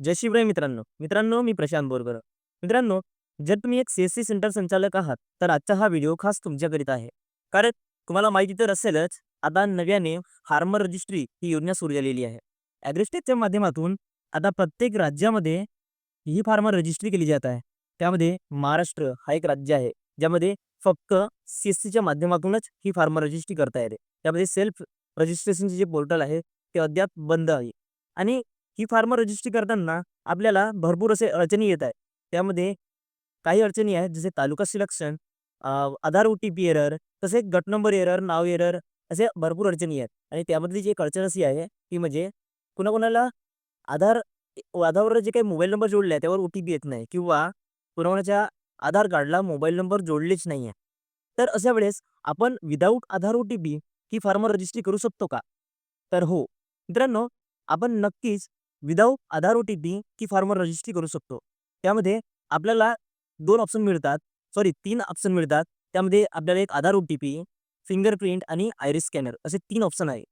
जय शिवराय मित्रांनो. मित्रांनो मी प्रशांत बोरकर मित्रांनो जर तुम्ही एक सी एस सी सेंटर संचालक आहात तर आजचा हा व्हिडिओ खास तुमच्याकरिता आहे. कारण तुम्हाला माहिती तर असेलच आता नव्याने फार्मर रजिस्ट्री ही योजना सुरू झालेली आहे. ॲग्रिस्टेकच्या माध्यमातून आता प्रत्येक राज्यामध्ये ही फार्मर रजिस्ट्री केली जात आहे. त्यामध्ये महाराष्ट्र हा एक राज्य आहे ज्यामध्ये फक्त सी एस सीच्या माध्यमातूनच ही फार्मर रजिस्ट्री करता येते. त्यामध्ये सेल्फ रजिस्ट्रेशनचे जे पोर्टल आहे ते अद्याप बंद आहे. आणि ही फार्मर रजिस्ट्री करताना आपल्याला भरपूर असे अडचणी येत आहे त्यामध्ये काही अडचणी आहेत जसे taluka selection Aadhaar O T P error तसे गट नंबर एरर नाव एरर असे भरपूर अडचणी आहेत. आणि त्यामधली जी एक अडचण अशी आहे ती म्हणजे कुणाकुणाला आधार आधारवर जे काही मोबाईल नंबर जोडले आहे त्यावर ओ टी पी येत नाही किंवा कुणाकुणाच्या आधार कार्डला मोबाईल नंबर जोडलेच नाही आहे. तर अशा वेळेस आपण without Aadhaar O T P ही फार्मर रजिस्ट्री करू शकतो का? तर हो. मित्रांनो आपण नक्कीच without Aadhaar O T P registry करू शकतो. त्यामध्ये आपल्याला दोन ऑप्शन मिळतात. सॉरी तीन ऑप्शन मिळतात. त्यामध्ये आपल्याला एक Aadhaar O T P fingerprint आणि आयरिस स्कॅनर असे तीन ऑप्शन आहे.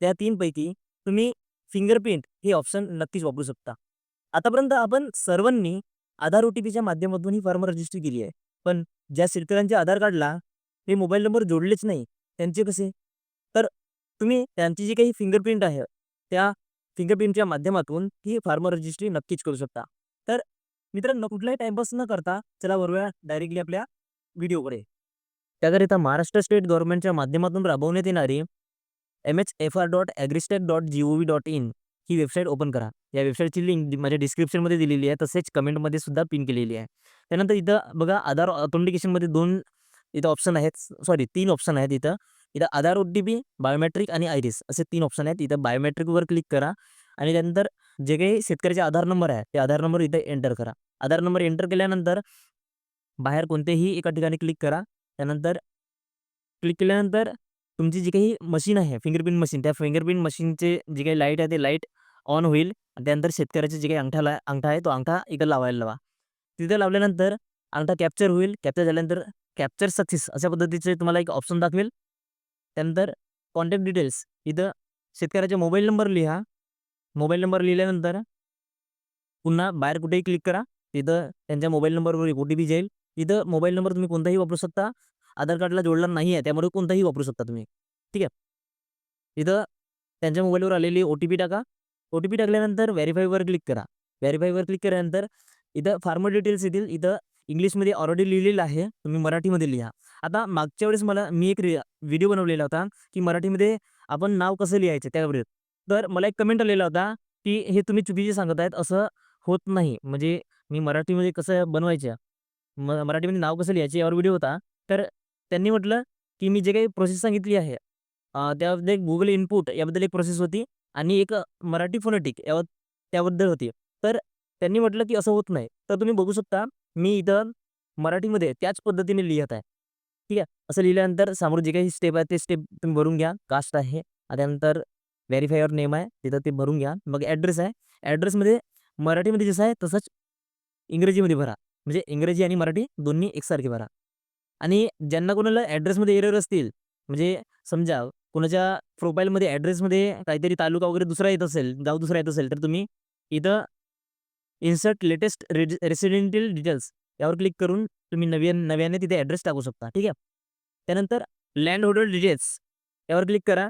त्या तीनपैकी तुम्ही फिंगरप्रिंट हे ऑप्शन नक्कीच वापरू शकता. आतापर्यंत आपण सर्वांनी आधार ओ टी पीच्या माध्यमातून ही फॉर्म रजिस्ट्री केली आहे. पण ज्या शेतकऱ्यांच्या आधार कार्डला ते मोबाईल नंबर जोडलेच नाही त्यांचे कसे? तर तुम्ही त्यांची जी काही फिंगरप्रिंट आहे त्या फिंगरप्रिंटच्या माध्यमातून ही फार्मर रजिस्ट्री नक्कीच करू शकता. तर मित्रांनो कुठलाही टाइमपास न करता चला बरोबर डायरेक्टली आपल्या व्हिडिओकडे. त्याकरिता महाराष्ट्र स्टेट गव्हर्नमेंटच्या माध्यमातून राबवण्यात येणारी M H F R dot agristack dot G O V dot in he website open करा. या वेबसाईटची लिंक माझ्या डिस्क्रिप्शनमध्ये दिलेली आहे. तसेच कमेंटमध्ये सुद्धा पिन केलेली आहे. त्यानंतर इथं बघा आधार ऑथेंटिकेशनमध्ये दोन इथं ऑप्शन आहेत. सॉरी तीन ऑप्शन आहेत इथं. इथं Aadhaar O T P biometric आणि आयरिस असे तीन ऑप्शन आहेत. इथं बायोमेट्रिकवर क्लिक करा आणि त्यानंतर जे काही शेतकऱ्याचे आधार नंबर आहे ते आधार नंबर इथे एंटर करा. आधार नंबर एंटर केल्यानंतर बाहेर कोणत्याही एका ठिकाणी क्लिक करा. त्यानंतर क्लिक केल्यानंतर तुमची जी काही मशीन आहे फिंगरप्रिंट मशीन त्या फिंगरप्रिंट मशीनचे जे काही लाइट आहे ते लाइट ऑन होईल. आणि त्यानंतर शेतकऱ्याचे जे काही अंगठा अंगठा आहे तो अंगठा इथं लावायला लावा. तिथं लावल्यानंतर अंगठा कॅप्चर होईल. कॅप्चर झाल्यानंतर कॅप्चर सक्सेस अशा पद्धतीचे तुम्हाला एक ऑप्शन दाखवेल. त्यानंतर कॉन्टॅक्ट डिटेल्स इथं शेतकऱ्याचा मोबाईल नंबर लिहा. मोबाईल नंबर लिहिल्यानंतर पुन्हा बाहेर कुठेही क्लिक करा. तिथं त्यांच्या मोबाईल नंबरवर एक ओ टी पी जाईल. इथं मोबाईल नंबर तुम्ही कोणताही वापरू शकता. आधार कार्डला जोडला नाही आहे त्यामुळे कोणताही वापरू शकता तुम्ही. ठीक आहे? इथं त्यांच्या मोबाईलवर आलेली ओ टी पी टाका. ओ टी पी टाकल्यानंतर व्हेरीफायवर क्लिक करा व्हेरीफायवर क्लिक केल्यानंतर इथं फार्मर डिटेल्स येतील. इथं इंग्लिशमध्ये ऑलरेडी लिहिलेलं आहे तुम्ही मराठीमध्ये लिहा. आता मागच्या वेळेस मला मी एक व्हिडिओ बनवलेला होता की मराठीमध्ये आपण नाव कसं लिहायचं त्यावर. तर मला एक कमेंट आलेला होता की हे तुम्ही चुकीचे सांगत आहेत असं होत नाही. म्हणजे मी मराठीमध्ये कसं बनवायचं? म मराठीमध्ये नाव कसं लिहायचे यावर व्हिडिओ होता. तर त्यांनी म्हटलं की मी जे काही प्रोसेस सांगितली आहे त्यामध्ये गुगल इनपुट याबद्दल एक प्रोसेस होती आणि एक मराठी फोनेटिक यावर त्याबद्दल होती. तर त्यांनी म्हटलं की असं होत नाही. तर तुम्ही बघू शकता मी इथं मराठीमध्ये त्याच पद्धतीने लिहित आहे. ठीक आहे? असं लिहिल्यानंतर समोर जे काही स्टेप आहे ते स्टेप तुम्ही भरून घ्या. कास्ट आहे. त्यानंतर व्हेरीफायर नेम आहे. तिथं ते भरून घ्या. मग ॲड्रेस आहे. ॲड्रेसमध्ये मराठीमध्ये जसं आहे तसंच इंग्रजीमध्ये भरा. म्हणजे इंग्रजी आणि मराठी दोन्ही एकसारखे भरा. आणि ज्यांना कोणाला ॲड्रेसमध्ये एरर असतील म्हणजे समजा कोणाच्या प्रोफाईलमध्ये ॲड्रेसमध्ये काहीतरी तालुका वगैरे दुसरा येत असेल गाव दुसरा येत असेल तर तुम्ही इथं इन्सर्ट लेटेस्ट रेसिडेंटियल डिटेल्स यावर क्लिक करून तुम्ही नवीन नव्याने तिथे ॲड्रेस टाकू शकता. ठीक आहे? त्यानंतर लँड होल्डर डिटेल्स यावर क्लिक करा.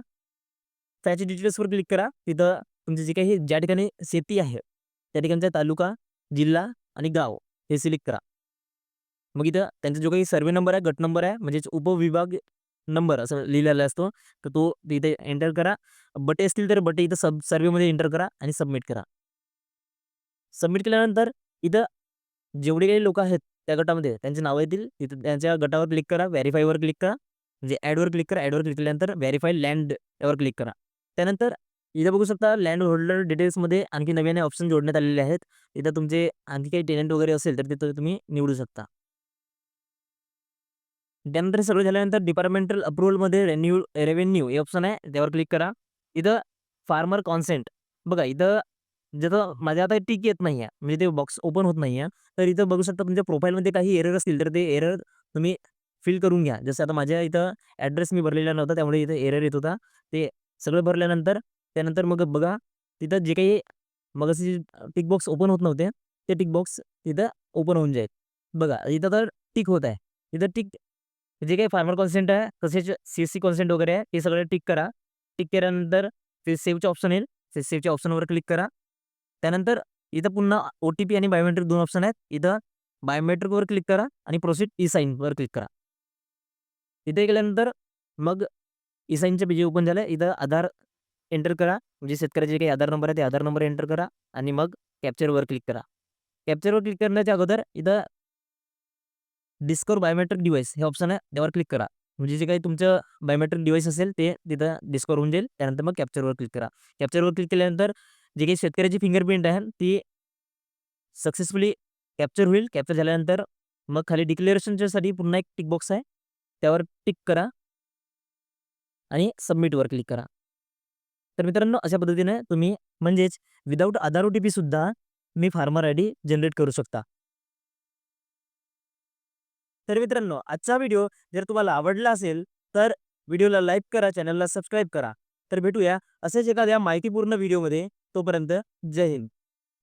त्याच्या डिटेल्सवर क्लिक करा. तिथं तुमचे जे काही ज्या ठिकाणी शेती आहे त्या ठिकाणचा तालुका जिल्हा आणि गाव हे सिलेक्ट करा. मग इथं त्यांचा जो काही सर्वे नंबर आहे गट नंबर आहे म्हणजेच उपविभाग नंबर असं लिहिलेला असतो. तर तो इथे एंटर करा. बटे असतील तर बटे इथं सब सर्वेमध्ये एंटर करा आणि सबमिट करा. सबमिट केल्यानंतर इथं जेवढे काही लोक आहेत त्या गटामध्ये त्यांचे नावं येतील. तिथं त्यांच्या गटावर क्लिक करा व्हेरीफायवर क्लिक करा. म्हणजे ॲडवर क्लिक करा ॲडवर क्लिक केल्यानंतर व्हेरीफाय लँड यावर क्लिक करा. त्यानंतर इथं बघू शकता लँड होल्डर डिटेल्समध्ये आणखी नव्याने ऑप्शन जोडण्यात आलेले आहेत. इथं तुमचे आणखी काही टेनंट वगैरे असेल तर तिथं तुम्ही निवडू शकता. त्यानंतर सगळं झाल्यानंतर डिपार्टमेंटल अप्रुव्हलमध्ये रेन्यू रेव्हेन्यू हे ऑप्शन आहे त्यावर क्लिक करा. इथं फार्मर कॉन्सेंट. बघा इथं म्हणजे जिथं माझ्या आता टिक येत नाही आहे. म्हणजे ते बॉक्स ओपन होत नाही आहे. तर इथं बघू शकता तुमच्या प्रोफाईलमध्ये काही एरर असतील तर ते एरर तुम्ही फिल करून घ्या. जसं आता माझ्या इथं ॲड्रेस मी भरलेला नव्हता त्यामुळे इथं एरर येत होता. ते सगळं भरल्यानंतर त्यानंतर मग बघा तिथं जे काही मग टिक बॉक्स ओपन होत नव्हते ते टिक बॉक्स तिथं ओपन होऊन जाईल. बघा इथं तर टिक होत आहे. इथं टिक जे काही फार्मर कॉन्सेंट आहे तसेच सी एस सी कॉन्सेंट वगैरे आहे ते सगळं टिक करा. टिक केल्यानंतर ते सेव्हचे ऑप्शन येईल. ते सेव्हच्या ऑप्शनवर क्लिक करा. त्यानंतर इथं पुन्हा ओ टी पी आणि बायोमेट्रिक दोन ऑप्शन आहेत. इथं बायोमेट्रिकवर क्लिक करा आणि प्रोसीड ई साईनवर क्लिक करा. इथे गेल्यानंतर मग ई साईनचं पेज ओपन झालं. इथं आधार एंटर करा. म्हणजे शेतकऱ्याचे काही आधार नंबर आहे ते आधार नंबर एंटर करा आणि मग कॅप्चरवर क्लिक करा. कॅप्चरवर क्लिक करण्याच्या अगोदर इथं डिस्कवर बायोमेट्रिक डिव्हाइस हे ऑप्शन आहे. त्यावर क्लिक करा. म्हणजे जे काही तुमचं बायोमेट्रिक डिवाईस असेल ते तिथं डिस्कवर होऊन जाईल. त्यानंतर मग कॅप्चरवर क्लिक करा. कॅप्चरवर क्लिक केल्यानंतर जे काही शेतकऱ्याची फिंगरप्रिंट आहे ती सक्सेसफुली कॅप्चर होईल. कॅप्चर झाल्यानंतर मग खाली डिक्लेरेशनच्यासाठी पुन्हा एक टिक बॉक्स आहे. त्यावर टिक करा. आणि सबमिटवर क्लिक करा. तर मित्रांनो अशा पद्धतीने तुम्ही म्हणजेच विदाऊट आधार ओ टी सुद्धा मी फार्मर आय डी जनरेट करू शकता. तर मित्रांनो आजचा व्हिडिओ जर तुम्हाला आवडला असेल तर व्हिडिओला लाईक करा चॅनलला सबस्क्राईब करा. तर भेटूया असेच एखाद्या माहितीपूर्ण व्हिडिओमध्ये तोपर्यंत जय हिंद.